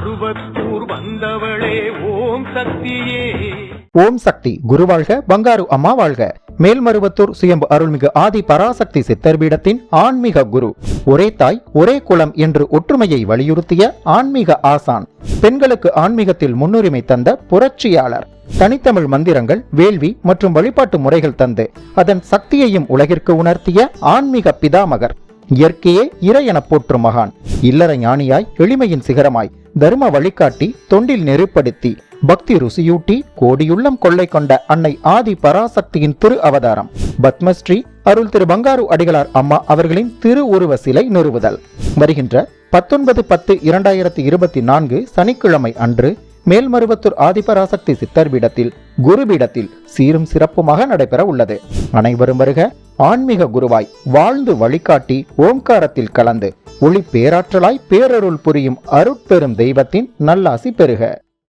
அருவத்தூர் வந்தவளே ஓம் சக்தியே. ஓம் சக்தி குரு பங்காரு அம்மா வாழ்க. மேல்மருவத்தூர் சுயம்பு அருள்மிகு ஆதி பராசக்தி சித்தர் பீடத்தின் ஆன்மீக குரு. ஒரே தாய் ஒரே குலம் என்று ஒற்றுமையை வலியுறுத்திய ஆன்மீக ஆசான். பெண்களுக்கு ஆன்மீகத்தில் முன்னுரிமை தந்த புரட்சியாளர். தனித்தமிழ் மந்திரங்கள் வேள்வி மற்றும் வழிபாட்டு முறைகள் தந்து அதன் சக்தியையும் உலகிற்கு உணர்த்திய ஆன்மீக பிதாமகர். இயற்கையே இறை எனப் போற்றும் மகான். இல்லற ஞானியாய் எளிமையின் சிகரமாய் தர்ம வழிகாட்டி தொண்டில் நெருப்படுத்தி பக்தி ருசியூட்டி கோடியுள்ளம் கொள்ளை கொண்ட அன்னை ஆதி பராசக்தியின் திரு அவதாரம். பத்மஸ்ரீ அருள் திரு பங்காரு அடிகளார் அம்மா அவர்களின் திரு உருவ சிலை நிறுவுதல். வருகின்ற பத்தொன்பது பத்து இரண்டாயிரத்தி இருபத்தி நான்கு சனிக்கிழமை அன்று மேல்மருவத்தூர் ஆதிபராசக்தி சித்தர் பீடத்தில் குருபீடத்தில் சீரும் சிறப்புமாக நடைபெற உள்ளது. அனைவரும் வருக ஆன்மீக குருவாய் வாழ்ந்து வழிகாட்டி ஓம்காரத்தில் கலந்து ஒளி பேராற்றலாய் பேரருள் புரியும் அருட்பெரும் தெய்வத்தின் நல்லாசி பெறுக.